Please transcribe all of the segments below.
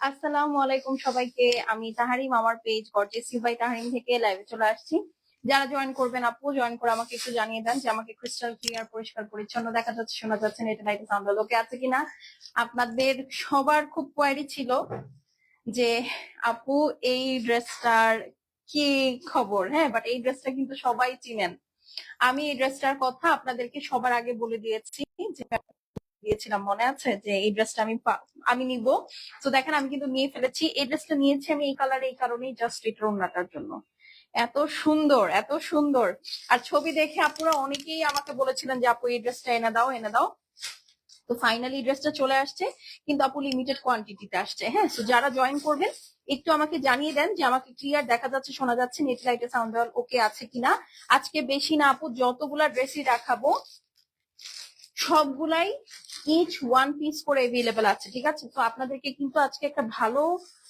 আসসালামু আলাইকুম সবাইকে। আমি তাহারিম, আমার পেজ গর্জেস বাই তাহারিম থেকে লাইভে চলে আসছি। যারা জয়েন করবেন আপু জয়েন করে আমাকে একটু জানিয়ে দেন যে আমাকে ক্রিস্টাল ক্লিয়ার পরিষ্কার, পরিচ্ছন্ন দেখা যাচ্ছে, শোনা যাচ্ছে এটা লাইটে সাউন্ড ওকে আছে কিনা। আপনাদের সবার খুব কোয়ারি ছিল যে আপু, এই ড্রেসটার কি খবর? হ্যাঁ বাট এই ড্রেসটা কিন্তু সবাই চিনেন। আমি এই ড্রেসটার কথা আপনাদেরকে সবার আগে বলে দিয়েছি যে দিয়েছিলাম, মনে আছে? যে এই ড্রেসটা আমি আমি নিব। তো দেখেন, আমি কিন্তু নিয়ে ফেলেছি। এই ড্রেসটা নিয়েছি আমি এই কালারে এই কারণেই জাস্ট এটার ওড়নাটার জন্য। এত সুন্দর এত সুন্দর। আর ছবি দেখে আপুরা অনেকেই আমাকে বলেছিলেন যে, আপু, এই ড্রেসটা এনে দাও এনে দাও। তো ফাইনালি ড্রেসটা চলে আসছে। কিন্তু আপু লিমিটেড কোয়ান্টিটিতে আসছে হ্যাঁ? তো যারা জয়েন করবেন, একটু আমাকে জানিয়ে দেন যে, আমাকে ক্লিয়ার দেখা যাচ্ছে, শোনা যাচ্ছে নেট লাইটে সাউন্ড ওকে আছে কিনা? আজকে বেশি না, আপু, যতগুলা ড্রেসই রাখাবো সবগুলাই ইচ ওয়ান পিস করে এভেলেবেল আছে, ঠিক আছে? তো আপনাদেরকে কিন্তু আজকে একটা ভালো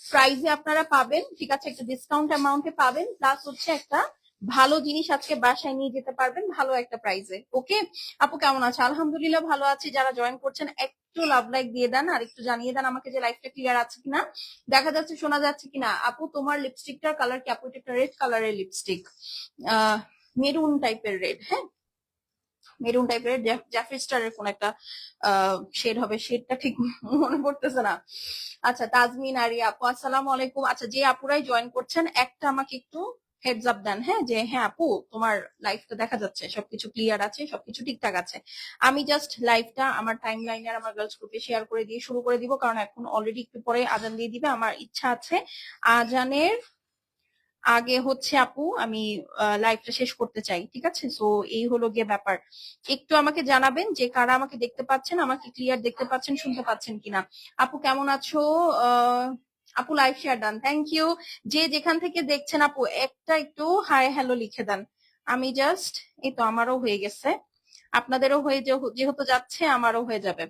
প্রাইজে আপনারা পাবেন, ঠিক আছে? একটা ডিসকাউন্ট অ্যামাউন্টে পাবেন প্লাস হচ্ছে একটা ভালো জিনিস আজকে বাসায় নিয়ে যেতে পারবেন, ভালো একটা প্রাইজে ওকে আপু, কেমন আছে? আলহামদুলিল্লাহ ভালো আছি, যারা জয়েন করছেন, একটু লাভ লাইক দিয়ে দেন, আর একটু জানিয়ে দেন আমাকে যে লাইফটা ক্লিয়ার আছে কিনা। দেখা যাচ্ছে, শোনা যাচ্ছে কিনা? আপু, তোমার লিপস্টিকটার কালার কি? আপু, এটা একটা রেড কালারের লিপস্টিক আহ মেরুন টাইপের রেড হ্যাঁ? মেরুন টাইপের জ্যাফরি স্টারের কোন একটা শেড হবে শেডটা ঠিক মনে পড়তেছে না। আচ্ছা তাজমিন আরি আপু, আসসালামু আলাইকুম। আচ্ছা যে আপুরাই জয়েন করছেন, একটা আমাকে একটু হেডস আপ দেন হ্যাঁ? যে হ্যাঁ আপু, তোমার লাইফটা দেখা যাচ্ছে, সবকিছু ক্লিয়ার আছে, সবকিছু ঠিকঠাক আছে। আমি জাস্ট লাইফটা আমার টাইম লাইনে আমার গার্লস গ্রুপে শেয়ার করে দিয়ে শুরু করে দিব, কারণ এখন অলরেডি একটু পরে আজান দিয়ে দিবে, আমার ইচ্ছা আছে আজানের আগে হচ্ছে আপু, আমি লাইভটা শেষ করতে চাই, ঠিক আছে? সো এই হলো গিয়ে ব্যাপার। একটু আমাকে জানাবেন যে কারা আমাকে দেখতে পাচ্ছেন, আমাকে ক্লিয়ার দেখতে পাচ্ছেন, শুনতে পাচ্ছেন কিনা? আপু, কেমন আছো? আপু live share done thank you যে যেখান থেকে দেখছেন আপু, একটা একটু হাই হ্যালো লিখে দেন। আমি জাস্ট এই তো আমারও হয়ে গেছে। আপনাদেরও হয়ে যেহেতু যাচ্ছে, আমারও হয়ে যাবে।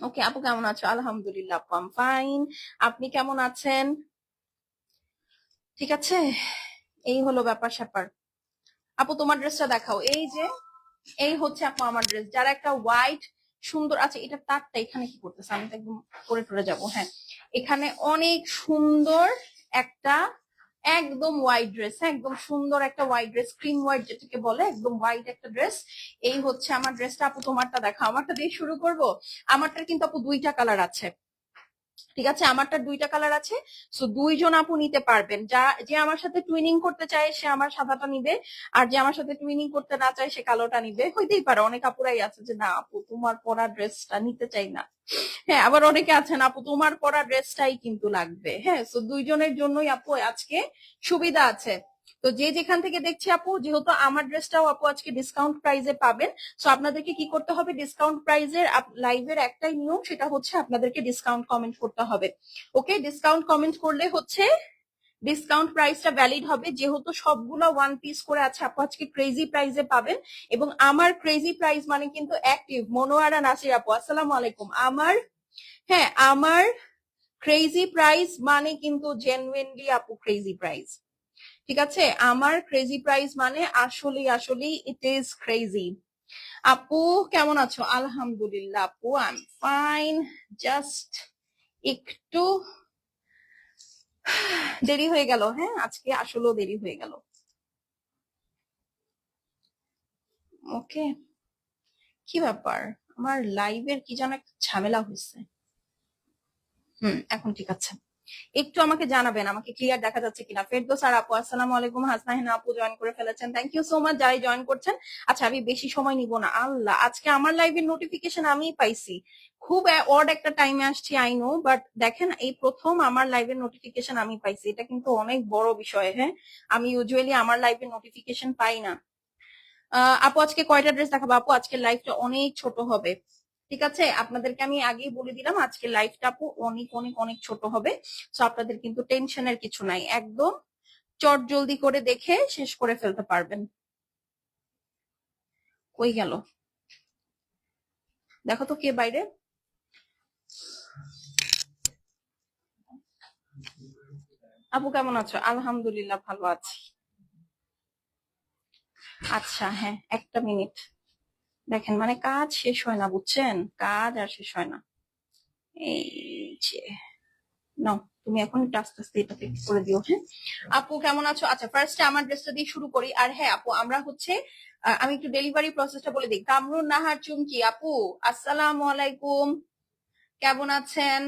ওকে আপু, কেমন আছো? আলহামদুলিল্লাহ, আপু আম ফাইন আপনি কেমন আছেন? ঠিক আছে? এই হলো ব্যাপার স্যাপার। আপু, তোমার ড্রেসটা দেখাও। এই যে, এই হচ্ছে আপু আমার ড্রেস। যারা একটা হোয়াইট সুন্দর আছে, এটা তারটা এখানে কি করতেছে? আমি তো একদম পরে টরে যাব হ্যাঁ। এখানে অনেক সুন্দর একটা একদম হোয়াইট ড্রেস হ্যাঁ একদম সুন্দর একটা হোয়াইট ড্রেস ক্রিম হোয়াইট যেটাকে বলে, একদম হোয়াইট একটা ড্রেস এই হচ্ছে আমার ড্রেসটা আপু, তোমারটা দেখাও। আমারটা দিয়ে শুরু করব? আমারটার কিন্তু আপু দুইটা কালার আছে। ঠিক আছে? আমারটা দুইটা কালার আছে সো দুইজন আপু নিতে পারবেন। যা, যে আমার সাথে টুইনিং করতে চায়, সে আমার সাদাটা নিবে, আর যে আমার সাথে টুইনিং করতে না চায়, সে কালোটা নিবে। হইতেই পারে, অনেক আপুরাই আছে যে, না আপু, তোমার পরা ড্রেসটা নিতে চাই না। হ্যাঁ আবার অনেকে আছেন, আপু, তোমার পরা ড্রেসটাই কিন্তু লাগবে। হ্যাঁ সো দুইজনের জন্যই আপু আজকে সুবিধা আছে। তো যে যেখান থেকে দেখছি আপু, যেহেতু আমার ড্রেসটাও আপু আজকে ডিসকাউন্ট প্রাইজে পাবেন সো আপনাদেরকে কি করতে হবে? ডিসকাউন্ট প্রাইজের লাইভের একটাই নিয়ম, সেটা হচ্ছে আপনাদেরকে ডিসকাউন্ট কমেন্ট করতে হবে। ওকে ডিসকাউন্ট কমেন্ট করলে হচ্ছে ডিসকাউন্ট প্রাইসটা ভ্যালিড হবে, যেহেতু সবগুলো ওয়ান পিস করে আছে, আপু আজকে ক্রেজি প্রাইসে পাবেন। এবং আমার ক্রেজি প্রাইস মানে কিন্তু অ্যাক্টিভ মনোয়ারা নাসির আপু, আসসালামু আলাইকুম। আমার হ্যাঁ আমার ক্রেজি প্রাইস মানে কিন্তু জেনুইনলি আপু ক্রেজি প্রাইস ঠিক আছে? আমার ক্রেজি প্রাইস মানে আসলে আসলে ইট ইজ ক্রেজি আপু, কেমন আছো? আলহামদুলিল্লাহ, আপু আই এম ফাইন জাস্ট একটু দেরি হয়ে গেল হ্যাঁ? আজকে আসলেও দেরি হয়ে গেল। ওকে। কি ব্যাপার? আমার লাইভের কি যেন একটা ঝামেলা হয়েছে। হুম, এখন ঠিক আছে। একটু আমাকে জানাবেন, আমাকে ক্লিয়ার দেখা যাচ্ছে কিনা। ফেরদোস আর আপু, আসসালাম আলাইকুম। হাসনাহিনা আপু জয়েন করে ফেলেছেন। থ্যাংক ইউ সো মাচ যারাই জয়েন করছেন। আচ্ছা আমি বেশি সময় নিব না। আল্লাহ, আজকে আমার লাইভের নোটিফিকেশন আমিই পাইছি। খুব অড একটা টাইমে আসছি আই নো বাট দেখেন, এই প্রথম আমার লাইভের নোটিফিকেশন আমি পাইছি। এটা কিন্তু অনেক বড় বিষয় হ্যাঁ? আমি ইউজুয়ালি আমার লাইভের নোটিফিকেশন পাই না। আপু, আজকে কয়টা ড্রেস দেখাবো? আপু আজকে লাইভটা অনেক ছোট হবে। ঠিক আছে? আপনাদেরকে আমি আগেই বলে দিলাম, আজকে লাইভটা আপু অনেক অনেক অনেক ছোট হবে। তো আপনাদের কিন্তু টেনশনের কিছু নাই। একদম চট জলদি করে দেখে শেষ করে ফেলতে পারবেন। কই গেল? দেখো তো কে বাইরে? আপু কেমন আছো? আলহামদুলিল্লাহ ভালো আছি। আচ্ছা হ্যাঁ একটা মিনিট দেখেন মানে কাজ শেষ হয় না, বুঝছেন? কাজ আর শেষ হয় না। এই যে, নাও, তুমি এখন একটু আস্তে আস্তে করে দিও হ্যাঁ? আপু, কেমন আছো? আচ্ছা ফার্স্টে আমার ড্রেসটা দিয়ে শুরু করি। আর হ্যাঁ আপু, আমরা হচ্ছে আমি একটু ডেলিভারি প্রসেসটা বলে দিই। কামরুন নাহার চুমকি, আপু, আসসালামু আলাইকুম। কেমন আছেন?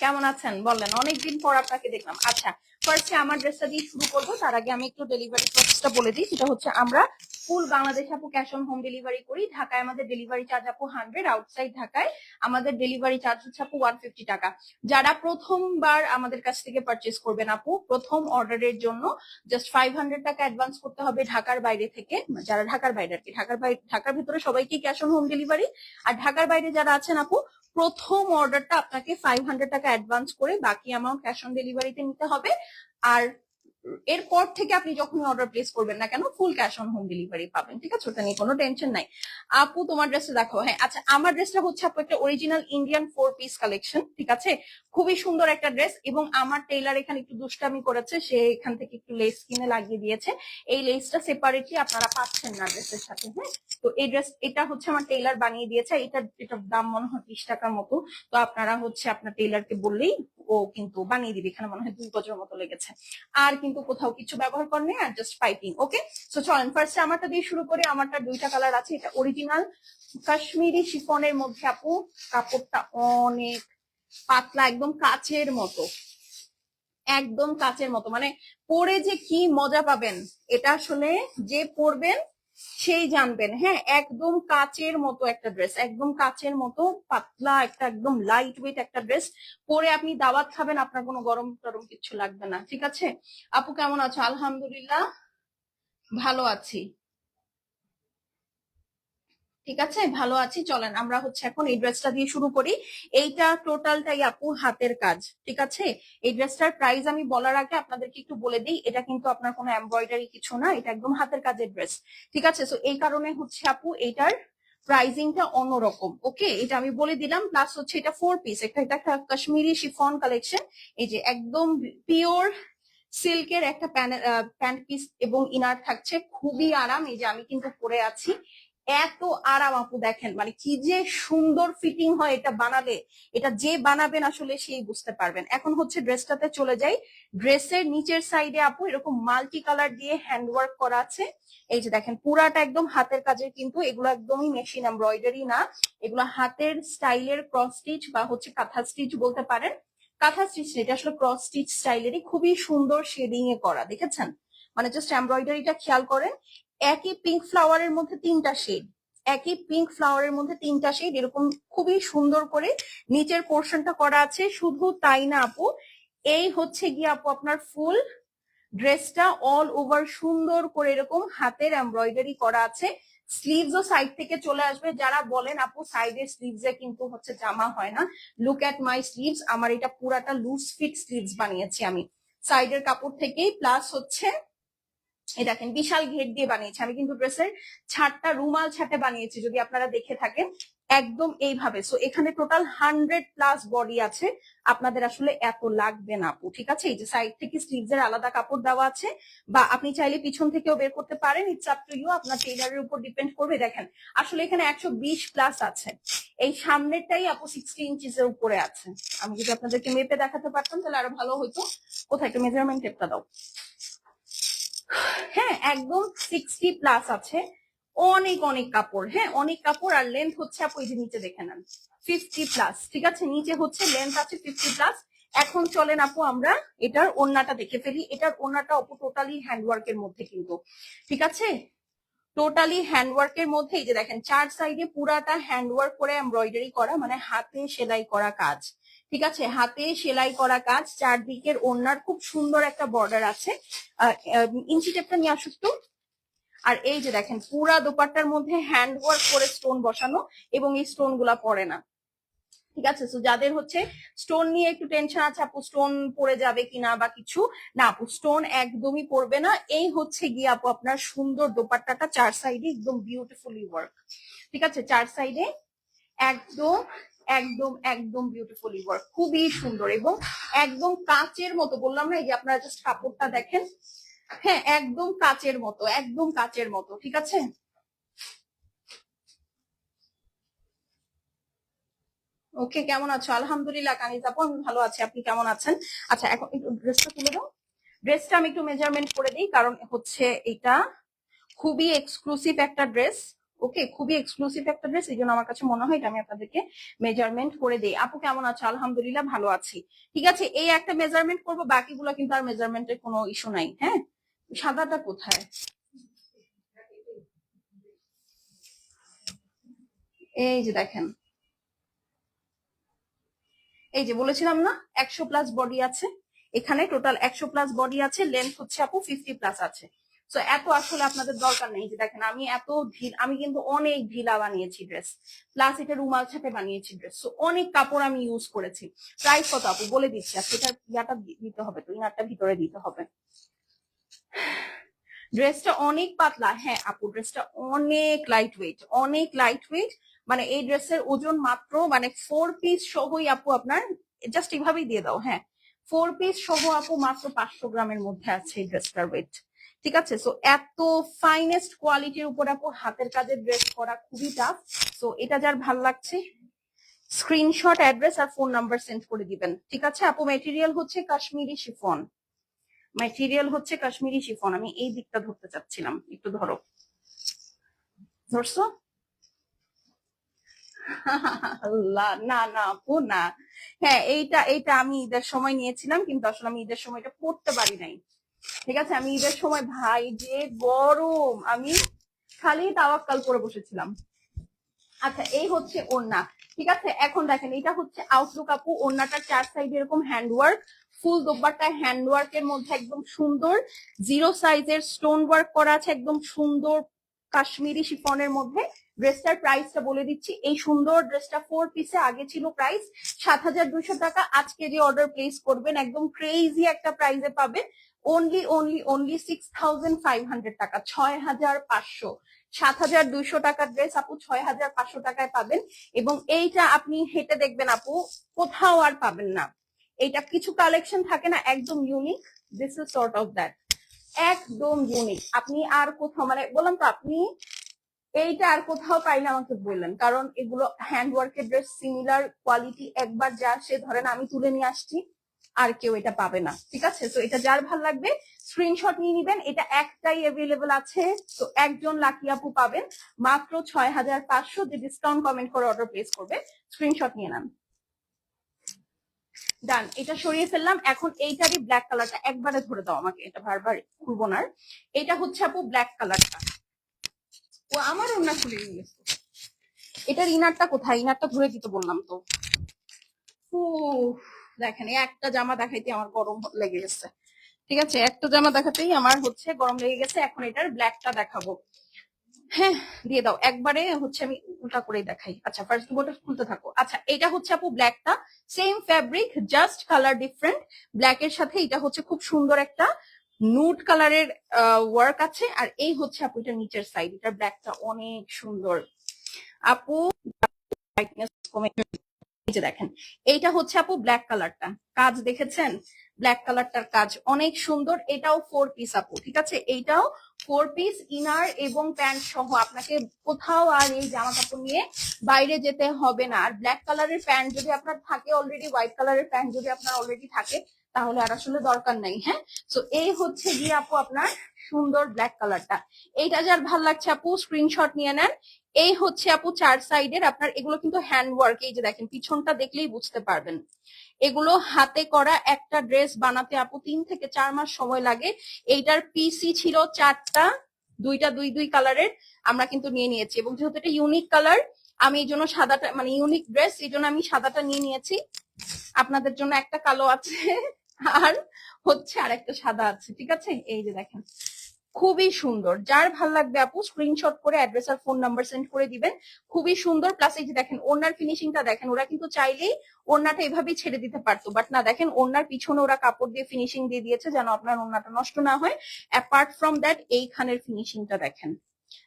কেমন আছেন? বললেন অনেকদিন পর আপনাকে দেখলাম। আচ্ছা ফার্স্টে আমার ড্রেসটা দিয়ে শুরু করব। তার আগে আমি একটু ডেলিভারি প্রসেসটা বলে দিই। সেটা হচ্ছে আমরা ফুল বাংলাদেশ আপু ক্যাশ অন হোম ডেলিভারি করি। ঢাকায় আমাদের ডেলিভারি চার্জ আপু হান্ড্রেড আউটসাইড ঢাকায় আমাদের ডেলিভারি চার্জ হচ্ছে আপু ওয়ান ফিফটি টাকা। যারা প্রথমবার আমাদের কাছ থেকে পারচেস করবেন আপু, প্রথম অর্ডারের জন্য জাস্ট ফাইভ হান্ড্রেড টাকা অ্যাডভান্স করতে হবে ঢাকার বাইরে থেকে। যারা ঢাকার বাইরে আর কি, ঢাকার বাইরে ঢাকার ভিতরে সবাইকে ক্যাশ অন হোম ডেলিভারি আর ঢাকার বাইরে যারা আছেন আপু প্রথম অর্ডারটা আপনাকে ফাইভ হান্ড্রেড টাকা অ্যাডভান্স করে বাকি অ্যামাউন্ট ক্যাশ অন ডেলিভারিতে নিতে হবে। আর এরপর থেকে আপনি যখনই অর্ডার প্লেস করবেন না কেন full cash on home delivery পাবেন, ঠিক আছে? ওটা নিয়ে কোনো টেনশন নাই। আপু, তোমার ড্রেসটা দেখো হ্যাঁ আচ্ছা আমার ড্রেসটা হচ্ছে আপু একটা original Indian four piece collection ঠিক আছে? খুবই সুন্দর একটা ড্রেস এবং আমার টেইলার এখানে একটু দুষ্টামি করেছে, সে এখান থেকে একটু লেস কিনে লাগিয়ে দিয়েছে। এই লেসটা সেপারেটলি আপনারা পাচ্ছেন না ড্রেসের সাথে হ্যাঁ? তো এই ড্রেস এটা হচ্ছে আমার টেইলার বানিয়ে দিয়েছে, এটা এটার দাম মনে হয় বিশ টাকার মতো। তো আপনারা হচ্ছে আপনার টেইলারকে বললেই ও কিন্তু বানিয়ে দিবে, এখানে মনে হয় দুই গজের মতো লেগেছে। আর কিন্তু কোথাও কিছু ব্যবহার করেনি আর জাস্ট পাইপিং ওকে সো চলেন ফার্স্টে আমারটা দিয়ে শুরু করি, আমারটা দুইটা কালার আছে, এটা অরিজিনাল কাশ্মীরি শিফনের মধ্যে আপু, কাপড়টা অনেক পাতলা, একদম কাচের মতো। একদম কাচের মতো মানে পরে যে কি মজা পাবেন, এটা আসলে যে পরবেন সেই জানবেন। হ্যাঁ একদম কাচের মতো একটা ড্রেস একদম কাচের মতো পাতলা একটা, একদম লাইট ওয়েট একটা ড্রেস পরে আপনি দাওয়াত খাবেন, আপনার কোনো গরম টরম কিছু লাগবে না, ঠিক আছে? আপু কেমন আছো? আলহামদুলিল্লাহ, ভালো আছি। ঠিক আছে? ভালো আছি, চলেন আমরা হচ্ছে এখন এই ড্রেসটা দিয়ে শুরু করি। এইটা টোটালটাই আপু হাতের কাজ, ঠিক আছে? এই ড্রেসটার প্রাইস আমি বলার আগে আপনাদেরকে একটু বলে দিই, এটা কিন্তু আপনার কোনো এমব্রয়ডারি কিছু না, এটা একদম হাতের কাজের ড্রেস ঠিক আছে? তো এই কারণে হচ্ছে আপু এইটার প্রাইজিংটা অন্যরকম, ওকে? এটা আমি বলে দিলাম প্লাস হচ্ছে এটা ফোর পিস একটা, এটা একটা কাশ্মীরি শিফন কালেকশন এই যে একদম পিওর সিল্কের একটা প্যান্ট পিস এবং ইনার থাকছে, খুবই আরাম, এই যে আমি কিন্তু পরে আছি। এত আরাম আপু দেখেন মানে কি যে সুন্দর ফিটিং হয় এটা বানালে, এটা যে বানাবেন আসলে সেই বুঝতে পারবেন। এখন হচ্ছে ড্রেসটাতে চলে যাই। ড্রেসের নিচের সাইডে আপু এরকম মাল্টি কালার দিয়ে হ্যান্ড ওয়ার্ক করা আছে। এই যে দেখেন, পুরাটা একদম হাতের কাজের কিন্তু এগুলো একদমই মেশিন এমব্রয়ডারি না। এগুলো হাতের স্টাইলের ক্রস স্টিচ বা হচ্ছে কাঁথা স্টিচ বলতে পারেন। কাঁথা স্টিচ এটা আসলে ক্রস স্টিচ স্টাইলেরই খুবই সুন্দর শেডিং এ করা, দেখেছেন? মানে জাস্ট এমব্রয়ডারিটা খেয়াল করেন একই পিঙ্ক ফ্লাওয়ারের মধ্যে তিনটা শেড একই পিঙ্ক ফ্লাওয়ারের মধ্যে তিনটা শেড এরকম খুবই সুন্দর করে নিচের পোর্শনটা করা আছে। শুধু তাই না আপু, এই হচ্ছে গিয়ে আপু আপনার ফুল। ড্রেসটা অল ওভার সুন্দর করে এরকম হাতের এমব্রয়ডারি করা আছে। স্লিভস ও সাইড থেকে চলে আসবে। যারা বলেন আপু সাইডের স্লিভস এ কিন্তু হচ্ছে জামা হয় না। লুক অ্যাট মাই স্লিভস আমার এটা পুরাটা লুজ ফিট স্লিভস বানিয়েছি আমি। সাইডের কাপড় থেকেই প্লাস হচ্ছে এই দেখেন, বিশাল ঘের দিয়ে বানিয়েছি। আমি কিন্তু ড্রেসের ছাটটা রুমাল ছাটে বানিয়েছি, যদি আপনারা দেখে থাকেন। একদম এইভাবে। সো এখানে টোটাল হান্ড্রেড প্লাস বডি আছে। আপনাদের আসলে এত লাগবে না আপু, ঠিক আছে? এই যে সাইড থেকে স্লিভস এর আলাদা কাপড় দেওয়া আছে, বা আপনি চাইলে পিছন থেকেও বের করতে পারেন। ইটস আপ টু ইউ আপনার টেইলারের উপর ডিপেন্ড করবে। দেখেন, আসলে এখানে একশো বিশ প্লাস আছে। এই সামনেরটাই আপু সিক্সটি ইঞ্চিস এর উপরে আছে। আমি যদি আপনাদেরকে মেপে দেখাতে পারতাম, তাহলে আরও ভালো হতো কোথায়? একটু মেজারমেন্ট টেপটা দাও। হ্যাঁ একদম সিক্সটি প্লাস আছে। অনেক অনেক কাপড় হ্যাঁ অনেক কাপড় আর লেন্থ হচ্ছে আপু এই যে নিচে দেখে নেন। ফিফটি প্লাস ঠিক আছে? নিচে হচ্ছে লেন্থ আছে ফিফটি প্লাস এখন চলেন আপু আমরা এটার ওন্নাটা দেখে ফেলি। এটার ওন্নাটা আপু টোটালি হ্যান্ডওয়ার্কের মধ্যে কিন্তু, ঠিক আছে? টোটালি হ্যান্ডওয়ার্কের মধ্যে এই যে দেখেন, চার সাইডে পুরাটা হ্যান্ডওয়ার্ক করে এমব্রয়ডারি করা মানে হাতে সেলাই করা কাজ। ঠিক আছে? হাতে সেলাই করা কাজ, চারদিকের ওড়নার খুব সুন্দর একটা বর্ডার আছে। ইঞ্চি টেপটা নিয়ে আসুক তো। আর এই যে দেখেন, পুরা দোপাট্টার মধ্যে হ্যান্ড ওয়ার্ক করে স্টোন বসানো এবং এই স্টোনগুলা পড়ে না। ঠিক আছে? তো যাদের হচ্ছে স্টোন নিয়ে একটু টেনশন আছে, আপু স্টোন পড়ে যাবে কিনা বা কিছু? না, আপু স্টোন একদমই পড়বে না। এই হচ্ছে গিয়ে, আপু, আপনার সুন্দর দোপাট্টাটা চার সাইডে একদম বিউটিফুলি ওয়ার্ক ঠিক আছে? চার সাইডে একদম একদম একদম বিউটিফুলি ওয়ার্ক খুবই সুন্দর এবং একদম কাচের মতো, বললাম না এই যে আপনারা জাস্ট কাপড়টা দেখেন? হ্যাঁ একদম কাচের মতো, একদম কাচের মতো, ঠিক আছে? ওকে কেমন আছো? আলহামদুলিল্লাহ, কানিজ আপু, আমি ভালো আছি, আপনি কেমন আছেন? আচ্ছা এখন একটু ড্রেসটা তুলে দাও। ড্রেসটা আমি একটু মেজারমেন্ট করে দিই, কারণ হচ্ছে এটা খুবই এক্সক্লুসিভ একটা ড্রেস ওকে, খুবই এক্সক্লুসিভ একটা ড্রেস এই জন্য আমার কাছে মনে হয় এটা আমি আপনাদেরকে মেজারমেন্ট করে দিই। আপু, কেমন আছে? আলহামদুলিল্লাহ ভালো আছি। ঠিক আছে, এই একটা মেজারমেন্ট করব, বাকিগুলো কিন্তু আর মেজারমেন্টের কোনো ইস্যু নাই হ্যাঁ? সাদাটা কোথায়? এই যে দেখেন। এই যে বলেছিলাম না, একশো প্লাস বডি আছে। এখানে টোটাল একশো প্লাস বডি আছে লেন্থ হচ্ছে আপু ফিফটি প্লাস আছে। তো এত আসলে আপনাদের দরকার নেই যে দেখেন, আমি এত ঢিল, আমি কিন্তু অনেক ঢিলা বানিয়েছি ড্রেস প্লাস এটা রুমাল ছাপে বানিয়েছি ড্রেস তো অনেক কাপড় আমি ইউজ করেছি। প্রাইস কত আপু? বলে দিচ্ছি, আজকে এটা ইয়াটা দিতে হবে তো ইনারটা ভিতরে দিতে হবে। ড্রেসটা অনেক পাতলা হ্যাঁ আপু ড্রেসটা অনেক লাইট ওয়েট অনেক লাইট ওয়েট মানে এই ড্রেসের ওজন মাত্র মানে ফোর পিস সহই আপু আপনার জাস্ট এভাবেই দিয়ে দাও হ্যাঁ। ফোর পিস সহ আপু মাত্র পাঁচশো গ্রামের মধ্যে আছে এই ড্রেসটার ওয়েট ঠিক আছে? সো এত ফাইনেস্ট কোয়ালিটির উপর আপু হাতের কাজের ড্রেস করা খুবই টাফ সো এটা যার ভালো লাগছে স্ক্রিনশট অ্যাড্রেস আর ফোন নাম্বার সেন্ড করে দিবেন। ঠিক আছে? আপু মেটেরিয়াল হচ্ছে কাশ্মীরি শিফন। ম্যাটেরিয়াল হচ্ছে কাশ্মীরি শিফন। আমি এই দিকটা ধরতে চাচ্ছিলাম। একটু ধরো। ধরছো? না না, আপু, না। হ্যাঁ এইটা এইটা আমি ঈদের সময় নিয়েছিলাম, কিন্তু আসলে আমি ঈদের সময়টা পড়তে পারি নাই। ঠিক আছে? আমি ঈদের সময় ভাই যে গরম! আমি খালি তাওয়াক্কাল করে বসেছিলাম। আচ্ছা এই হচ্ছে ওড়না। ঠিক আছে? এখন দেখেন, এটা হচ্ছে আউটলুক আপু। ওড়নাটার চার সাইড এরকম হ্যান্ডওয়ার্ক ফুল দোব্বারটা হ্যান্ডওয়ার্ক এর মধ্যে একদম সুন্দর। জিরো সাইজের স্টোন ওয়ার্ক করা আছে, একদম সুন্দর কাশ্মীরি শিফনের মধ্যে। ড্রেসটার প্রাইসটা বলে দিচ্ছি। এই সুন্দর ড্রেসটা ফোর পিসে আগে ছিল প্রাইস সাত হাজার দুশো টাকা। আজকে যে অর্ডার প্লেস করবেন, একদম ক্রেজি একটা প্রাইসে পাবেন। Only only only six thousand five hundred টাকা। ছয় হাজার পাঁচশো। সাত হাজার দুইশো টাকার ড্রেস আপু, ছয় হাজার পাঁচশো টাকায় পাবেন। এবং এইটা আপনি হেঁটে দেখবেন আপু, কোথাও আর পাবেন না। এইটা কিছু কালেকশন থাকে না, একদম unique this is sort of that একদম ইউনিক আপনি আর কোথাও মানে বললাম তো আপনি, এইটা আর কোথাও পাইলে আমাকে বললেন। কারণ এগুলো হ্যান্ড ওয়ার্কের ড্রেস সিমিলার কোয়ালিটি একবার যা সে ধরেন আমি তুলে নিয়ে আসছি। আর কেউ এটা পাবে না। ঠিক আছে? তো এটা যার ভালো লাগবে স্ক্রিনশট নিয়ে নিবেন। এটা একটাই অ্যাভেলেবল আছে। তো একজন লাকি আপু পাবেন। মাত্র ছয় হাজার পাঁচশো যে ডিসকাউন্ট কমেন্ট করে অর্ডার প্লেস করবে স্ক্রিনশট নিয়ে নেন। ডান এটা সরিয়ে ফেললাম। এখন এইটারই ব্ল্যাক কালারটা একবারে ধরে দাও আমাকে। এটা বারবার খুলবো না। এটা হচ্ছে আপু ব্ল্যাক কালারটা ও আমার ওনা খুলে নিয়েছে এটার ইনারটা কোথায়? ইনারটা ঘুরে দিতে বললাম তো। ও দেখেন একটা জামা দেখাইতে আমার গরম লেগে গেছে। ঠিক আছে, একটা জামা দেখাতেই আমার হচ্ছে গরম লেগে গেছে। এখন এটার ব্ল্যাকটা দেখাবো। হ্যাঁ দিয়ে দাও। একবারে হচ্ছে আমি উল্টা করেই দেখাই। আচ্ছা ফার্স্ট দুটোটা খুলতে থাকো। আচ্ছা এটা হচ্ছে আপু ব্ল্যাকটা same fabric just colour different black এর সাথে এটা হচ্ছে খুব সুন্দর একটা নুট কালারের ওয়ার্ক আছে। আর এই হচ্ছে আপু এটা নিচের সাইড এটা ব্ল্যাকটা অনেক সুন্দর। আপু যে দেখেন, এইটা হচ্ছে আপু ব্ল্যাক কালারটা কাজ দেখেছেন? ব্ল্যাক কালারটার কাজ অনেক সুন্দর। এটাও ফোর পিস আপু, ঠিক আছে? এইটাও ফোর পিস ইনার এবং প্যান্ট সহ। আপনাকে কোথাও আর এই জামা কাপড় নিয়ে বাইরে যেতে হবে না। আর ব্ল্যাক কালারের প্যান্ট যদি আপনার থাকে অলরেডি হোয়াইট কালারের প্যান্ট যদি আপনার অলরেডি থাকে, তাহলে আর আসলে দরকার নাই হ্যাঁ? তো এই হচ্ছে গিয়ে আপু আপনার সুন্দর ব্ল্যাক কালারটা এইটা যার ভালো লাগছে আপু স্ক্রিনশট নিয়ে নেন। এই হচ্ছে আপু চার সাইডের আপনার, এগুলো কিন্তু হ্যান্ড ওয়ার্ক এই যে দেখেন, পিছনটা দেখলেই বুঝতে পারবেন। এগুলো হাতে করা একটা ড্রেস বানাতে আপু তিন থেকে চার মাস সময় লাগে। এইটার পিসি ছিল চারটা, দুইটা দুই দুই কালারের আমরা কিন্তু নিয়ে নিয়েছি। এবং যেহেতু এটা ইউনিক কালার আমি এই জন্য সাদাটা মানে ইউনিক ড্রেস এই জন্য আমি সাদাটা নিয়ে নিয়েছি। আপনাদের জন্য একটা কালো আছে, আর হচ্ছে আর একটা সাদা আছে, ঠিক আছে? এই যে দেখেন। খুবই সুন্দর। যার ভালো লাগবে আপু স্ক্রিনশট করে অ্যাড্রেস আর ফোন নাম্বার সেন্ড করে দিবেন। খুবই সুন্দর। প্লাস এই যে দেখেন ওনার ফিনিশিংটা দেখেন, ওরা কিন্তু চাইলেই ওড়নাটা এভাবেই ছেড়ে দিতে পারতো। বাট না, দেখেন, ওড়নার পিছনে ওরা কাপড় দিয়ে ফিনিশিং দিয়ে দিয়েছে যেন আপনার ওড়নাটা নষ্ট না হয়। অ্যাপার্ট ফ্রম দ্যাট এইখানের ফিনিশিংটা দেখেন।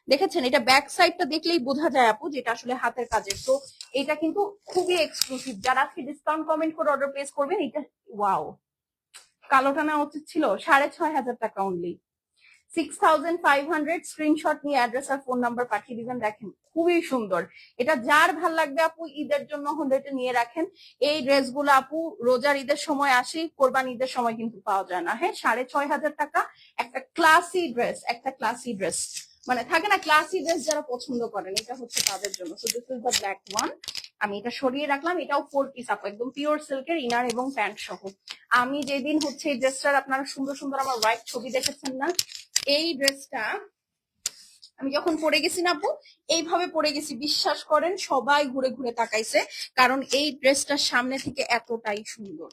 দেখেছেন? এটা ব্যাক সাইডটা দেখলেই বোঝা যায় আপু, যেটা আসলে হাতের কাজের। তো এটা কিন্তু খুবই এক্সক্লুসিভ যারা আজকে ডিসকাউন্ট কমেন্ট করে অর্ডার প্লেস করবেন, এটা ওয়াও কালোটা না উচিত ছিল, সাড়ে ছয় হাজার টাকা only six five hundred screenshot নিয়ে অ্যাড্রেস আর ফোন নাম্বার পাঠিয়ে দিবেন। দেখেন, খুবই সুন্দর। এটা যার ভালো লাগবে আপু, ঈদের জন্য হলে এটা নিয়ে রাখেন। এই ড্রেসগুলো আপু, রোজার ঈদের সময় আসি, কোরবান ঈদের সময় কিন্তু পাওয়া যায় না। হ্যাঁ সাড়ে ছয় হাজার টাকা একটা ক্লাসি ড্রেস একটা ক্লাসি ড্রেস মানে থাকে না ক্লাসি ড্রেস যারা পছন্দ করেন, এটা হচ্ছে তাদের জন্য। So this is the black one আমি এটা সরিয়ে রাখলাম, এটাও ফোর পিস আপু, একদম পিওর সিল্কের ইনার এবং প্যান্ট সহ। আমি যেদিন হচ্ছে এই ড্রেসটার আপনারা সুন্দর সুন্দর আমার হোয়াইট ছবি দেখেছেন না এই ড্রেসটা আমি যখন পরে গেছি না আপু, এইভাবে পরে গেছি। বিশ্বাস করেন, সবাই ঘুরে ঘুরে তাকাইছে, কারণ এই ড্রেসটার সামনে থেকে এতটাই সুন্দর।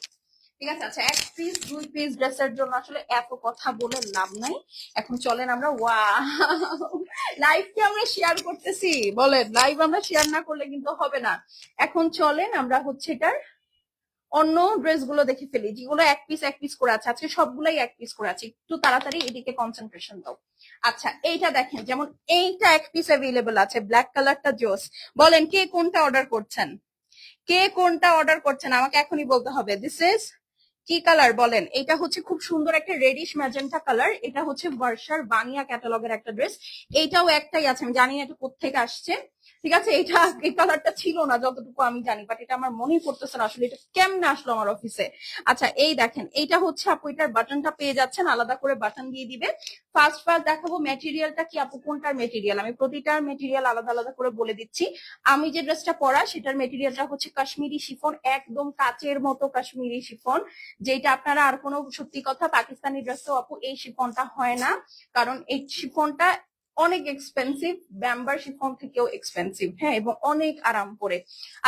ঠিক আছে আচ্ছা এক পিস দুই পিস ড্রেসের জন্য আসলে এত কথা বলে লাভ নাই। এখন চলেন আমরা ওয়া লাইভ কি আমরা শেয়ার করতেছি, বলেন। লাইভ আমরা শেয়ার না করলে কিন্তু হবে না। এখন চলেন, আমরা হচ্ছে এটার অন্য ড্রেসগুলো দেখে ফেলি, যেগুলো এক পিস এক পিস করে আছে। আজকে সবগুলাই এক পিস করে আছে। একটু তাড়াতাড়ি এদিকে কনসেন্ট্রেশন দাও। আচ্ছা এইটা দেখেন, যেমন এইটা এক পিস অ্যাভেলেবল আছে ব্ল্যাক কালারটা জোস। বলেন, কে কোনটা অর্ডার করছেন? কে কোনটা অর্ডার করছেন? আমাকে এখনই বলতে হবে দিস ইজ কি কালার বলেন এটা হচ্ছে খুব সুন্দর একটা রেডিশ ম্যাজেন্টা কালার এটা হচ্ছে ভার্সার বানিয়া ক্যাটালগের একটা ড্রেস এইটাও একটাই আছে, আমি জানি না এটা কোথেকে আসছে। ঠিক আছে? এটা, এই কালারটা ছিল না, যতটুকু আমি জানি বাট এটা আমার মনেই পড়তেছে না আসলে, এটা কেমনে আসলো আমার অফিসে আচ্ছা এই দেখেন, এইটা হচ্ছে আপু, এটার বাটনটা পেয়ে যাচ্ছেন, আলাদা করে বাটন দিয়ে দিবে ফার্স্ট ফার্স্ট দেখাবো ম্যাটেরিয়ালটা কি আপু, কোনটার মেটেরিয়াল আমি প্রতিটার মেটেরিয়াল আলাদা আলাদা করে বলে দিচ্ছি। আমি যে ড্রেসটা পরা সেটার মেটেরিয়ালটা হচ্ছে কাশ্মীরি শিফন, একদম কাচের মতো কাশ্মীরি শিফন, যেটা আপনারা আর কোনো সত্যি কথা পাকিস্তানি ড্রেসও আপু, এই শিফনটা হয় না। কারণ এই শিফনটা অনেক এক্সপেন্সিভ ব্যাম্বার শিফন থেকেও এক্সপেন্সিভ হ্যাঁ এবং অনেক আরাম করে।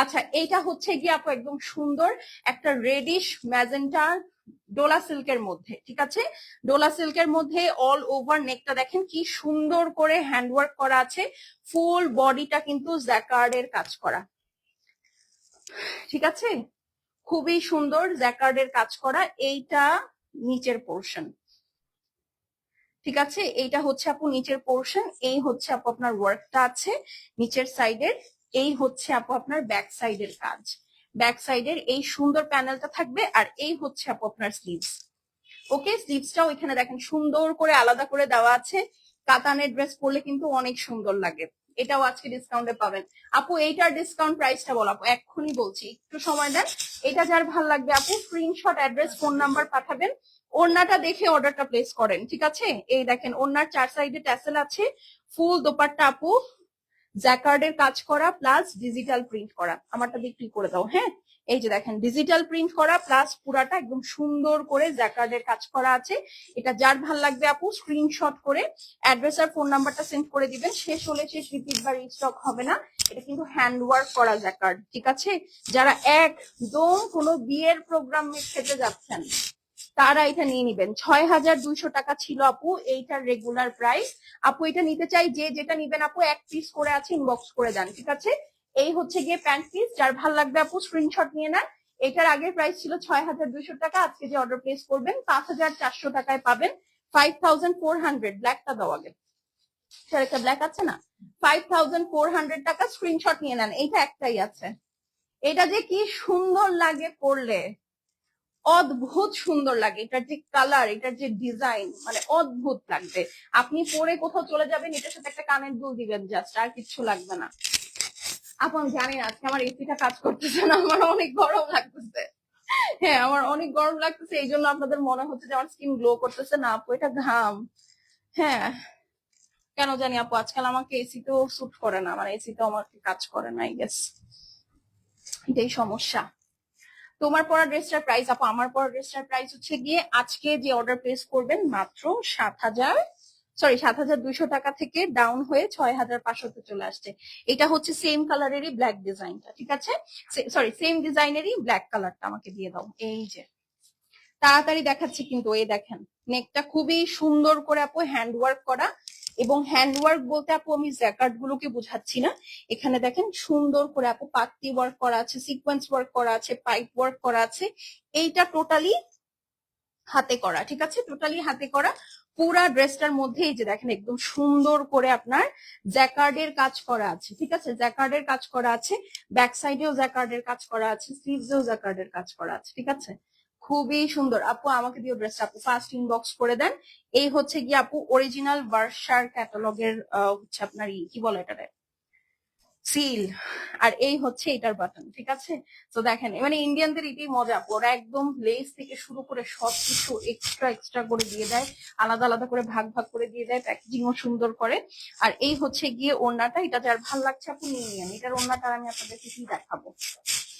আচ্ছা এইটা হচ্ছে গিয়ে আপু একদম সুন্দর একটা রেডিশ ম্যাজেন্টা ডোলা সিল্কের মধ্যে, ঠিক আছে? ডোলা সিল্কের মধ্যে অল ওভার নেকটা দেখেন কি সুন্দর করে হ্যান্ডওয়ার্ক করা আছে ফুল বডিটা কিন্তু জ্যাকার্ডের কাজ করা। ঠিক আছে? খুবই সুন্দর জ্যাকার্ডের কাজ করা, এইটা নিচের পোর্শন ঠিক আছে? এইটা হচ্ছে আপু নিচের পোর্শন এই হচ্ছে আপু আপনার ওয়ার্কটা আছে নিচের সাইডের এই হচ্ছে আপু আপনার ব্যাক সাইডের কাজ। ব্যাক সাইডের এই সুন্দর প্যানেলটা থাকবে আর এই হচ্ছে আপু আপনার স্লিভস ওকে স্লিভসটাও এখানে দেখেন সুন্দর করে আলাদা করে দেওয়া আছে। কাতানের ড্রেস পরলে কিন্তু অনেক সুন্দর লাগে। এটাও আজকে ডিসকাউন্টে পাবেন। আপু, এইটার ডিসকাউন্ট প্রাইসটা বল আপু, এক্ষুনি বলছি, একটু সময় দেন। এটা যার ভালো লাগবে আপু স্ক্রিনশট অ্যাড্রেস ফোন নাম্বার পাঠাবেন। ওড়নাটা দেখে অর্ডারটা প্লেস করেন, ঠিক আছে? এই দেখেন, ওড়নার চার সাইডে ট্যাসেল আছে ফুল দোপাট্টা আপু জ্যাকার্ডের কাজ করা প্লাস ডিজিটাল প্রিন্ট করা। আমারটা বিক্রি করে দাও হ্যাঁ? এই যে দেখেন ডিজিটাল প্রিন্ট করা প্লাস পুরাটা একদম সুন্দর করে জ্যাকার্ডের কাজ করা আছে। এটা যার ভালো লাগবে আপু স্ক্রিনশট করে অ্যাড্রেস আর ফোন নাম্বারটা সেন্ড করে দিবেন। শেষ হলে শেষ রিপিট বা রিস্টক হবে না। এটা কিন্তু হ্যান্ড ওয়ার্ক করা জ্যাকার্ড ঠিক আছে? যারা একদম কোনো বিয়ের প্রোগ্রাম খেতে যাচ্ছেন তারা এটা নিয়ে নিবেন। ছয় হাজার দুইশো টাকা ছিল আপু, এইটার রেগুলার প্রাইস আপু, এটা নিতে চাই, যে যেটা নিবেন আপু, এক পিস করে আছে ইনবক্স করে দেন, ঠিক আছে? এই হচ্ছে গিয়ে প্যান্ট পিস যার ভালো লাগবে আপু স্ক্রিনশট নিয়ে নেন। এটার আগের প্রাইস ছিল ছয় হাজার দুইশো টাকা, আজকে যে অর্ডার প্লেস করবেন, পাঁচ হাজার চারশো টাকায় পাবেন ফাইভ থাউজেন্ড ফোর হান্ড্রেড ব্ল্যাকটা দেওয়া স্যার, একটা ব্ল্যাক আছে না? ফাইভ থাউজেন্ড ফোর হান্ড্রেড টাকা স্ক্রিনশট নিয়ে নেন, এইটা একটাই আছে। এটা যে কি সুন্দর লাগে পড়লে অদ্ভুত সুন্দর লাগে। এটার যে কালার এটার যে ডিজাইন মানে অদ্ভুত লাগবে। আপনি পরে কোথাও চলে যাবেন, এটার সাথে একটা কানের দুল দিবেন জাস্ট আর কিচ্ছু লাগবে না। আপু জানেন আজকে আমার এসিটা কাজ করতেছে না, আমার অনেক গরম লাগতেছে। হ্যাঁ আমার অনেক গরম লাগতেছে, এই জন্য আপনাদের মনে হচ্ছে যে আমার স্কিন গ্লো করতেছে না। আপু, এটা ঘাম। হ্যাঁ। কেন জানি আপু, আজকাল আমাকে এসি তো স্যুট করে না মানে এসি তো আমাকে কাজ করে না আই গেস এটাই সমস্যা। তোমার পরা ড্রেসটার প্রাইস আপু, আমার পরা ড্রেসটার প্রাইস হচ্ছে গিয়ে আজকে যে অর্ডার প্লেস করবেন মাত্র সাত হাজার সরি সাত হাজার দুইশো টাকা থেকে ডাউন হয়ে ছয় হাজার পাঁচশোতে চলে আসছে। এটা হচ্ছে সেম কালারেরই ব্ল্যাক ডিজাইনটা ঠিক আছে? সরি সেম ডিজাইনেরই ব্ল্যাক কালারটা আমাকে দিয়ে দাও। এই যে, তাড়াতাড়ি দেখাচ্ছে কিন্তু এ দেখেন। নেকটা খুবই সুন্দর করে আপু হ্যান্ড ওয়ার্ক করা এবং হ্যান্ড ওয়ার্ক বলতে আপু আমি জ্যাকার্ড গুলোকে বোঝাচ্ছি না। এখানে দেখেন সুন্দর করে আপু পাত্তি ওয়ার্ক করা আছে সিকোয়েন্স ওয়ার্ক করা আছে পাইপ ওয়ার্ক করা আছে। এইটা টোটালি হাতে করা, ঠিক আছে? টোটালি হাতে করা। পুরা ড্রেসটার মধ্যে এই যে দেখেন একদম সুন্দর করে আপনার জ্যাকার্ডের কাজ করা আছে, ঠিক আছে? জ্যাকার্ডের কাজ করা আছে ব্যাক সাইডেও জ্যাকার্ডের কাজ করা আছে স্লিভসেও জ্যাকার্ডের কাজ করা আছে, ঠিক আছে? খুবই সুন্দর। আপু, আমাকে দিও ড্রেসটা আপু ফার্স্ট ইনবক্স করে দেন। এই হচ্ছে গিয়ে আপু অরিজিনাল ভার্সার ক্যাটালগের হচ্ছে আপনার কি বলে এটারে সিল আর এই হচ্ছে এটার বাটন ঠিক আছে? তো দেখেন মানে ইন্ডিয়ানদের এটাই মজা ওরা একদম লেস থেকে শুরু করে সবকিছু এক্সট্রা এক্সট্রা করে দিয়ে দেয়। আলাদা আলাদা করে ভাগ ভাগ করে দিয়ে দেয় প্যাকেজিংও সুন্দর করে। আর এই হচ্ছে গিয়ে ওড়নাটা। এটা যার ভালো লাগছে আপনি নিয়ে নিন। এটার ওড়নাটা আমি আপনাদেরকে কি দেখাবো?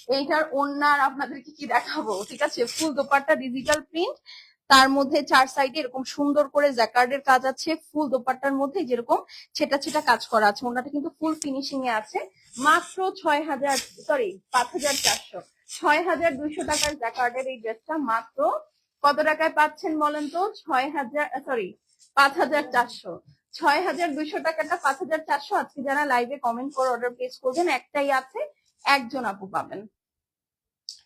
এইটার ওড়নার আপনাদেরকে কি দেখাবো? ঠিক আছে, ফুল দোপাট্টা ডিজিটাল প্রিন্ট তার মধ্যে চার সাইডে এরকম সুন্দর করে জ্যাকার্ডের কাজ আছে, ফুল দোপাট্টার মধ্যে যেরকম ছেটা ছেটা কাজ করা আছে, ওনাটা কিন্তু ফুল ফিনিশিং এ আছে, মাত্র ছয় হাজার সরি পাঁচ হাজার চারশো। ছয় হাজার দুইশো টাকার জ্যাকার্ডের এই ড্রেসটা মাত্র কত টাকায় পাচ্ছেন বলেন তো? ছয় হাজার সরি পাঁচ হাজার চারশো। ছয় হাজার দুইশো টাকাটা পাঁচ হাজার চারশো। আজকে যারা লাইভে কমেন্ট করে অর্ডার প্লেস করবেন, একটাই আছে, একজন আপু পাবেন।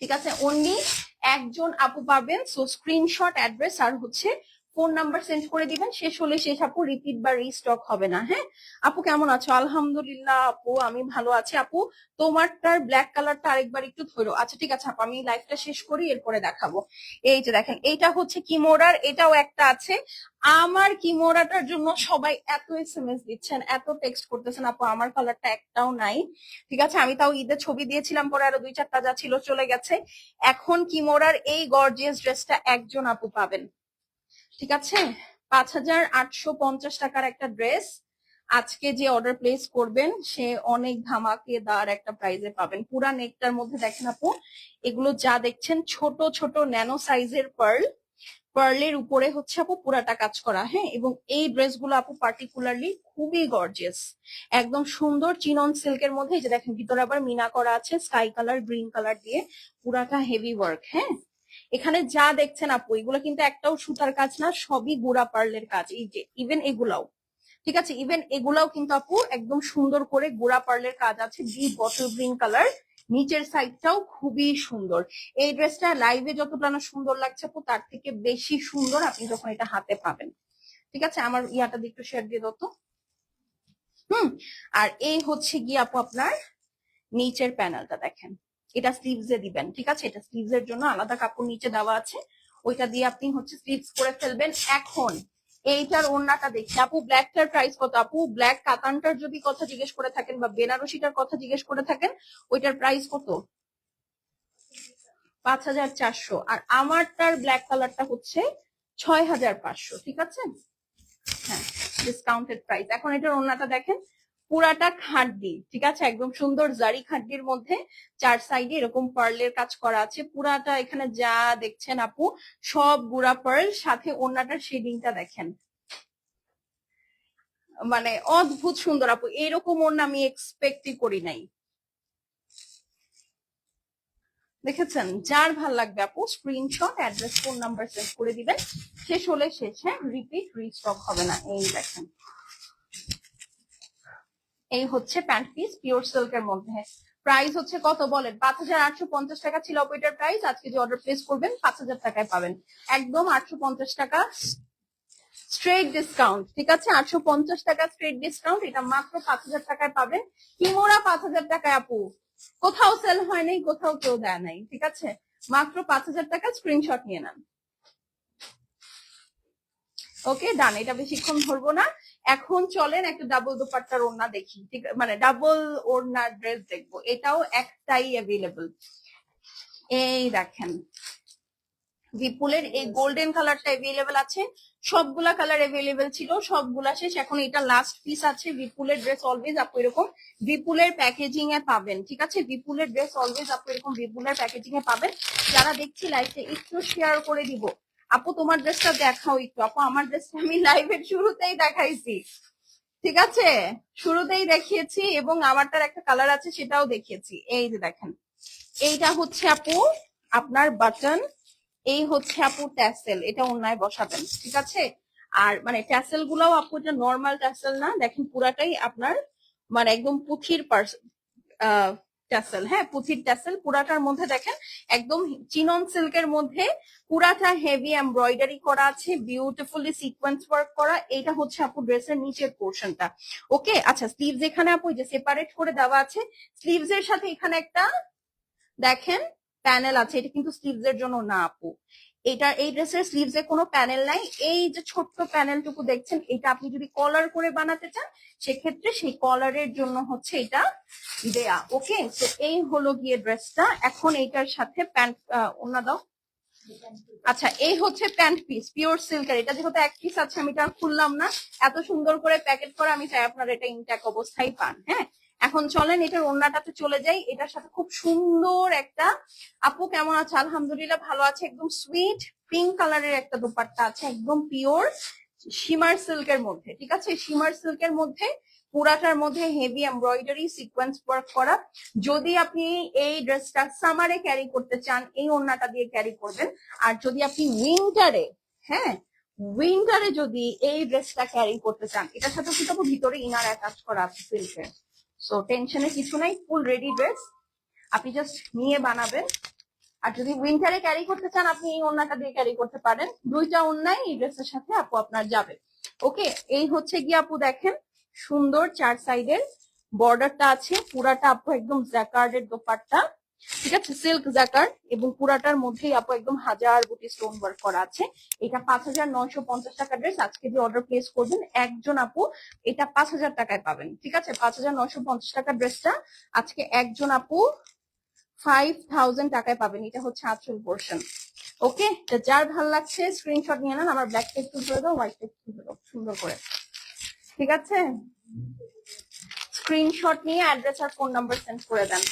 ঠিক আছে? অনলি একজন আপু পাবেন। সো স্ক্রিনশট অ্যাড্রেস আর হচ্ছে ফোন নাম্বার সেন্ড করে দিবেন, শেষ হলে শেষ আপু রিপিট বা রিস্টক হবে না হ্যাঁ? আপু কেমন আছো? আলহামদুলিল্লাহ আপু, আমি ভালো আছি। আপু, তোমারটার ব্ল্যাক কালারটা আরেকবার একটু ধরো। আচ্ছা ঠিক আছে আপু, আমি লাইভটা শেষ করি, এরপরে দেখাবো। এই যে দেখেন, এইটা হচ্ছে কিমোরার, এটাও একটা আছে। আমার কিমোরাটার জন্য সবাই এত এস এম এস দিচ্ছেন, এত টেক্সট করতেছেন, আপু, আমার কালারটা একটাও নাই। ঠিক আছে, আমি তাও ঈদের ছবি দিয়েছিলাম, পরে আরও দুই চারটা যা ছিল চলে গেছে। এখন কিমোরার এই গর্জিয়াস ড্রেসটা একজন আপু পাবেন। ঠিক আছে? পাঁচ হাজার আটশো পঞ্চাশ টাকার একটা ড্রেস। আজকে যে অর্ডার প্লেস করবেন, সে অনেক ধামাকেদার একটা প্রাইজে পাবেন। পুরা নেকটার মধ্যে দেখেন আপু, এগুলো যা দেখছেন, ছোট ছোট, ন্যানো সাইজের পার্ল পার্লের উপরে হচ্ছে আপু পুরাটা কাজ করা হ্যাঁ? এবং এই ড্রেসগুলো আপু পার্টিকুলারলি খুবই গর্জিয়াস একদম সুন্দর চিনন সিল্কের মধ্যে, এই যে দেখেন, ভিতরে আবার মিনা করা আছে স্কাই কালার গ্রিন কালার দিয়ে। পুরাটা হেভি ওয়ার্ক হ্যাঁ? এখানে যা দেখছেন আপু, এগুলো কিন্তু একটাও সুতার কাজ না, সবই গোড়া পার্লের কাজ, এই যে ইভেন এগুলাও। ঠিক আছে? ইভেন এগুলাও কিন্তু আপু একদম সুন্দর করে গোড়া পার্লের কাজ আছে ডিপ বটল গ্রিন কালার নিচের সাইডটাও খুবই সুন্দর। এই ড্রেসটা লাইভে যতটা না সুন্দর লাগছে আপু, তার থেকে বেশি সুন্দর আপনি যখন এটা হাতে পাবেন। ঠিক আছে? আমার ইয়াটা একটু শেয়ার দিয়ে দত হুম? আর এই হচ্ছে গিয়ে আপু আপনার নিচের প্যানেলটা দেখেন। এটা স্লিভস এ দিবেন, ঠিক আছে? এটা স্লিভস এর জন্য আলাদা কাপড় নিচে দেওয়া আছে। ওইটা দিয়ে আপনি হচ্ছে স্লিভস করে ফেলবেন। এখন এইটার ওড়নাটা দেখি। আপু ব্ল্যাকটার প্রাইস কত? আপু ব্ল্যাক কাতানটার যদি কথা জিজ্ঞেস করে থাকেন বা বেনারসিটার কথা জিজ্ঞেস করে থাকেন, ওইটার প্রাইস কত? পাঁচ হাজার চারশো। আর আমারটার ব্ল্যাক কালারটা হচ্ছে ছয় হাজার পাঁচশো, ঠিক আছে? হ্যাঁ ডিসকাউন্টেড প্রাইস এখন এটার ওড়নাটা দেখেন। পুরাটা খাড্ডি ঠিক আছে? একদম সুন্দর জারি খাড্ডির মধ্যে চার সাইডে এরকম পার্লের কাজ করা আছে। পুরাটা এখানে যা দেখছেন আপু, সব গুড়া পার্ল সাথে ওড়নাটার শেডিংটা দেখেন। মানে অদ্ভুত সুন্দর আপু, এরকম ওড়না আমি এক্সপেক্টই করি নাই। দেখেছেন? যার ভালো লাগবে আপু screenshot address phone number save করে দিবেন। শেষ হলে শেষ হ্যাঁ? রিপিট রিস্টক হবে না। এই দেখেন। এই হচ্ছে প্যান্ট পিস পিওর সিল্কের মধ্যে। প্রাইস হচ্ছে কত বলেন? পাঁচ হাজার আটশো পঞ্চাশ টাকা ছিল ওইটার প্রাইস আজকে যে অর্ডার প্লেস করবেন, পাঁচ হাজার টাকায় পাবেন। একদম আটশো পঞ্চাশ টাকা স্ট্রেট ডিসকাউন্ট ঠিক আছে? আটশো পঞ্চাশ টাকা স্ট্রেট ডিসকাউন্ট এটা মাত্র পাঁচ হাজার টাকায় পাবেন। কিমোরা পাঁচ হাজার টাকায় আপু। কোথাও সেল হয় নাই, কোথাও কেউ দেয় নাই, ঠিক আছে? মাত্র পাঁচ হাজার টাকা স্ক্রিনশট নিয়ে নেন। ওকে ডান এটা বেশিক্ষণ ধরবো না। এখন চলেন একটা ডাবল দোপাট্টার ওড়না দেখি। ঠিক মানে ডাবল ওড়নার ড্রেস দেখব। এটাও একটাই অ্যাভেলেবল এই দেখেন। বিপুলের এই গোল্ডেন কালারটা অ্যাভেলেবেল আছে। সবগুলা কালার অ্যাভেলেবেল ছিল, সবগুলা শেষ। এখন এটা লাস্ট পিস আছে। বিপুলের ড্রেস অলওয়েজ আপু এরকম। বিপুলের প্যাকেজিং এ পাবেন, ঠিক আছে? বিপুলের ড্রেস অলওয়েজ আপু এরকম বিপুলের প্যাকেজিং এ পাবেন। যারা দেখছি লাইভে একটু শেয়ার করে দিব। আপু, তোমার ড্রেসটা দেখাও একটু। আপু, আমার ড্রেসটা আমি লাইভের শুরুতেই দেখাইছি। ঠিক আছে? শুরুতেই দেখিয়েছি এবং আমারটার একটা কালার আছে সেটাও দেখিয়েছি। এই যে দেখেন। এইটা হচ্ছে আপু, আপনার বাটন এই হচ্ছে আপু ট্যাসেল এটা অন্যায় বসাবেন। ঠিক আছে? আর মানে ট্যাসেল গুলাও আপু, এটা নর্মাল ট্যাসেল না। দেখেন পুরাটাই আপনার মানে একদম পুঁথির পার্স ট্যাসেল হ্যাঁ পুঁথির ট্যাসেল পুরাটার মধ্যে দেখেন একদম চিনন সিল্কের মধ্যে পুরাটা হেভি এমব্রয়ডারি করা আছে বিউটিফুলি সিকোয়েন্স ওয়ার্ক করা এটা হচ্ছে আপু ড্রেসের নিচের পোর্শনটা ওকে আচ্ছা স্লিভস এখানে আপু যে সেপারেট করে দেওয়া আছে স্লিভস এর সাথে এখানে একটা দেখেন প্যানেল আছে, এটা কিন্তু স্লিভস এর জন্য না আপু। এটা, এই ড্রেসের স্লিভস এ কোনো প্যানেল নাই। এই যে ছোট্ট প্যানেলটুকু দেখছেন, এটা আপনি যদি কলার করে বানাতে চান, সেক্ষেত্রে সেই কলারের জন্য হচ্ছে এটা দেয়া। ওকে তো এই হলো গিয়ে ড্রেসটা। এখন এইটার সাথে প্যান্ট অন্য দাও। আচ্ছা এই হচ্ছে প্যান্ট পিস পিওর সিল্কের এটা যেহেতু এক পিস আছে, আমি এটা খুললাম না। এত সুন্দর করে প্যাকেট করে, আমি চাই আপনারা এটা ইনট্যাক অবস্থায় পান। হ্যাঁ? এখন চলেন, এটার ওড়নাটাতে চলে যাই। এটার সাথে খুব সুন্দর একটা, আপু কেমন আছে? আলহামদুলিল্লাহ ভালো আছে, একদম সুইট পিঙ্ক কালারের একটা দোপাট্টা আছে, একদম পিওর শিমার সিল্কের মধ্যে, ঠিক আছে? শিমার সিল্কের মধ্যে, পুরাটার মধ্যে হেভি এমব্রয়ডারি সিকোয়েন্স ওয়ার্ক করা। যদি আপনি এই ড্রেসটা সামারে ক্যারি করতে চান, এই ওড়নাটা দিয়ে ক্যারি করবেন। আর যদি আপনি উইন্টারে হ্যাঁ উইন্টারে যদি এই ড্রেসটা ক্যারি করতে চান, এটার সাথে কিন্তু ভিতরে ইনার অ্যাটাচ করা আছে সিল্কের সো টেনশনে কিছু নাই ফুল রেডি ড্রেস আপনি জাস্ট নিয়ে বানাবেন। আর যদি উইন্টারে ক্যারি করতে চান, আপনি এই ওড়নাটা দিয়ে ক্যারি করতে পারেন। দুইটা ওড়নাই এই ড্রেসের সাথে আপু আপনার যাবে। ওকে এই হচ্ছে গিয়ে আপু দেখেন, সুন্দর চার সাইডের বর্ডারটা আছে। পুরাটা আপু একদম জ্যাকার্ডের দোপাট্টা। ঠিক আছে সিল্ক জ্যাকার এবং পুরাটার মধ্যেই আপু একদম হাজার বুটি স্টোন ওয়ার্ক করা আছে। এটা পাঁচ হাজার নয়শো পঞ্চাশ টাকা ড্রেস আজকে যে অর্ডার প্লেস করবেন, একজন আপু এটা পাঁচ হাজার টাকায় পাবেন। ঠিক আছে? পাঁচ হাজার নয়শো পঞ্চাশ টাকার ড্রেসটা আজকে একজন আপু ফাইভ থাউজেন্ড টাকায় পাবেন। এটা হচ্ছে আচল পোর্শন ওকে? যার ভালো লাগছে স্ক্রিনশট নিয়ে নেন। আমার ব্ল্যাক টেক্সট ধরে দাও হোয়াইট টেক্সট ধরে দাও সুন্দর করে। ঠিক আছে? স্ক্রিনশট নিয়ে অ্যাড্রেস আর ফোন নাম্বার সেন্ড করে দেন।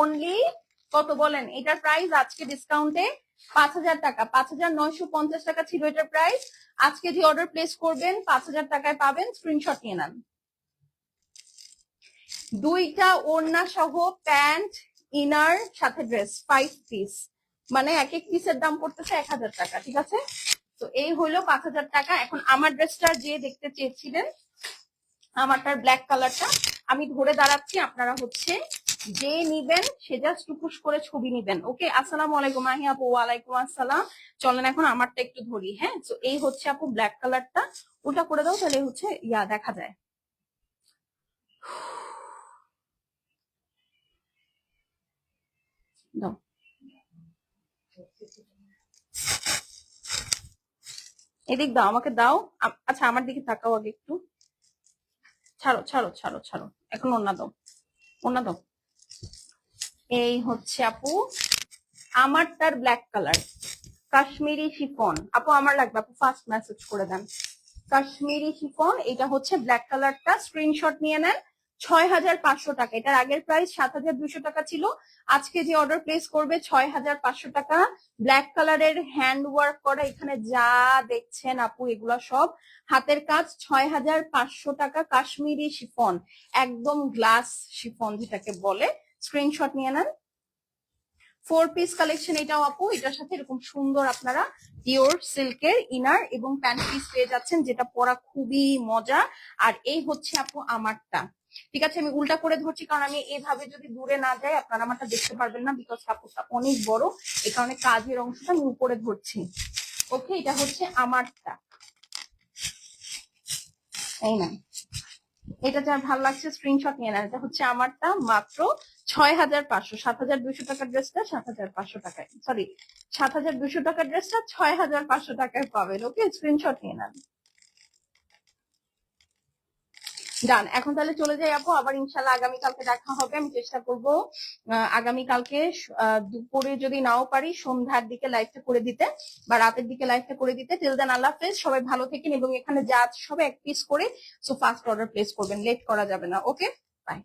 অনলি কত বলেন? এটার প্রাইস আজকে ডিসকাউন্টে পাঁচ হাজার টাকা। পাঁচ হাজার নয়শো পঞ্চাশ টাকা ছিল এটার প্রাইস আজকে যে অর্ডার প্লেস করবেন, পাঁচ হাজার টাকায় পাবেন স্ক্রিনশট নিয়ে নেন। দুইটা ওড়না সহ প্যান্ট ইনার সাথে ড্রেস ফাইভ পিস মানে এক এক পিসের দাম পড়তেছে এক হাজার টাকা, ঠিক আছে? তো এই হলো পাঁচ হাজার টাকা। এখন আমার ড্রেসটা যে দেখতে চেয়েছিলেন, আমারটার ব্ল্যাক কালারটা আমি ধরে দাঁড়াচ্ছি, আপনারা হচ্ছে যে নিবেন, সে জাস্ট টুকুস করে ছবি নিবেন। ওকে আসসালামু আলাইকুম আহি আপু, ওয়ালাইকুম আসসালাম। চলেন এখন আমারটা একটু ধরি হ্যাঁ? তো এই হচ্ছে আপু ব্ল্যাক কালারটা ওটা করে দাও, তাহলে হচ্ছে ইয়া দেখা যায়। দাও। এদিক দাও, আমাকে দাও। আচ্ছা আমার দিকে তাকাও আগে একটু। ছাড়ো ছাড়ো ছাড়ো ছাড়ো। এখন অন্য দাও। অন্য দাও। এই হচ্ছে আপু আমারটার ব্ল্যাক কালার কাশ্মীরি শিফন। আপু, আমার লাগবে, আপু ফার্স্ট মেসেজ করে দেন। কাশ্মীরি শিফন, এটা হচ্ছে ব্ল্যাক কালারটা স্ক্রিনশট নিয়ে নেন ছয় হাজার পাঁচশো টাকা। এটার আগের প্রাইস সাত হাজার দুশো টাকা ছিল। আজকে যে অর্ডার প্লেস করবে ছয় হাজার পাঁচশো টাকা। ব্ল্যাক কালারের হ্যান্ড ওয়ার্ক করা, এখানে যা দেখছেন আপু, এগুলা সব। হাতের কাজ ছয় হাজার পাঁচশো টাকা, কাশ্মীরি শিফন, একদম গ্লাস শিফন যেটাকে বলে। স্ক্রিনশট নিয়ে নেন। ফোর পিস কালেকশন এটাও আপু, এটার সাথে এরকম সুন্দর আপনারা পিওর সিল্কের ইনার এবং প্যান্ট পিস পেয়ে যাচ্ছেন, যেটা পরা খুবই মজা। আর এই হচ্ছে আপু আমারটা। ঠিক আছে, আমি উল্টা করে ধরছি, কারণ আমি এভাবে যদি দূরে না যাই, আপনারা আমারটা দেখতে পারবেন না বিকজ কাপড়টা অনেক বড়। এই কারণে কাজের অংশটা আমি উপরে ধরছি। ওকে এটা হচ্ছে আমারটা। এই না এটা যার ভালো লাগছে স্ক্রিনশট নিয়ে নেন। এটা হচ্ছে আমারটা, মাত্র ছয় হাজার পাঁচশো সাত হাজার দুশো টাকার ড্রেসটা সাত হাজার পাঁচশো টাকায়। সরি সাত হাজার দুশো টাকার ড্রেসটা ছয় হাজার পাঁচশো টাকায় পাবেন। ওকে স্ক্রিনশট নিয়ে নেন। ডান এখন তাহলে চলে যাই আপু। আবার ইনশাল্লাহ আগামীকালকে দেখা হবে। আমি চেষ্টা করব আগামীকালকে আহ, দুপুরে যদি নাও পারি সন্ধ্যার দিকে লাইভটা করে দিতে বা রাতের দিকে লাইভটা করে দিতে। টিল দেন আল্লাহ হাফেজ। সবাই ভালো থাকেন এবং এখানে যা সবাই এক পিস করে সো ফার্স্ট অর্ডার প্লেস করবেন। লেট করা যাবে না। Okay bye